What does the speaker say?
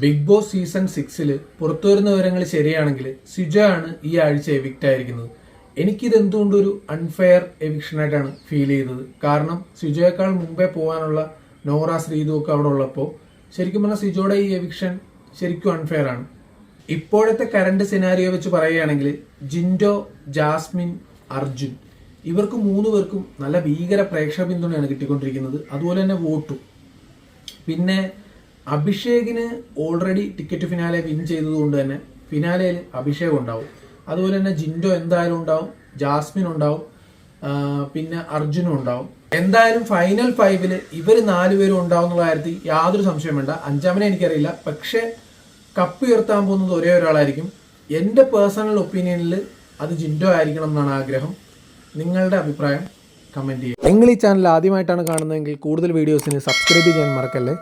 Big boss season സിക്സിൽ പുറത്തുവരുന്ന വിവരങ്ങൾ ശരിയാണെങ്കിൽ സിജോ ആണ് ഈ ആഴ്ച എവിക്റ്റ് ആയിരിക്കുന്നത്. എനിക്കിത് എന്തുകൊണ്ടൊരു അൺഫെയർ എവിക്ഷനായിട്ടാണ് ഫീൽ ചെയ്തത്? കാരണം സിജോയേക്കാൾ മുമ്പേ പോകാനുള്ള നോറ ശ്രീതു ഒക്കെ അവിടെ ഉള്ളപ്പോൾ ശരിക്കും പറഞ്ഞാൽ സിജോയുടെ ഈ എവിക്ഷൻ ശരിക്കും അൺഫെയർ ആണ്. ഇപ്പോഴത്തെ കറണ്ട് സിനാരിയോ വെച്ച് പറയുകയാണെങ്കിൽ ജിൻഡോ ജാസ്മിൻ അർജുൻ ഇവർക്ക് മൂന്ന് പേർക്കും നല്ല ഭീകര പ്രേക്ഷക പിന്തുണയാണ് കിട്ടിക്കൊണ്ടിരിക്കുന്നത്. അതുപോലെ തന്നെ വോട്ടും. പിന്നെ അഭിഷേകിന് ഓൾറെഡി ടിക്കറ്റ് ഫിനാലെ വിൻ ചെയ്തതുകൊണ്ട് തന്നെ ഫിനാലയിൽ അഭിഷേക് ഉണ്ടാവും. അതുപോലെ തന്നെ ജിൻഡോ എന്തായാലും ഉണ്ടാവും ജാസ്മിൻ ഉണ്ടാവും പിന്നെ അർജുനും ഉണ്ടാവും. എന്തായാലും ഫൈനൽ ഫൈവിൽ ഇവർ നാലുപേരും ഉണ്ടാവും എന്നുള്ള കാര്യത്തിൽ യാതൊരു സംശയം വേണ്ട. അഞ്ചാമനെ എനിക്കറിയില്ല. പക്ഷേ കപ്പ് ഉയർത്താൻ പോകുന്നത് ഒരേ ഒരാളായിരിക്കും. എന്റെ പേഴ്സണൽ ഒപ്പീനിയനിൽ അത് ജിൻഡോ ആയിരിക്കണം എന്നാണ് ആഗ്രഹം. നിങ്ങളുടെ അഭിപ്രായം കമന്റ് ചെയ്യുക. നിങ്ങൾ ഈ ചാനൽ ആദ്യമായിട്ടാണ് കാണുന്നതെങ്കിൽ കൂടുതൽ വീഡിയോസിന് സബ്സ്ക്രൈബ് ചെയ്യാൻ മറക്കല്ലേ?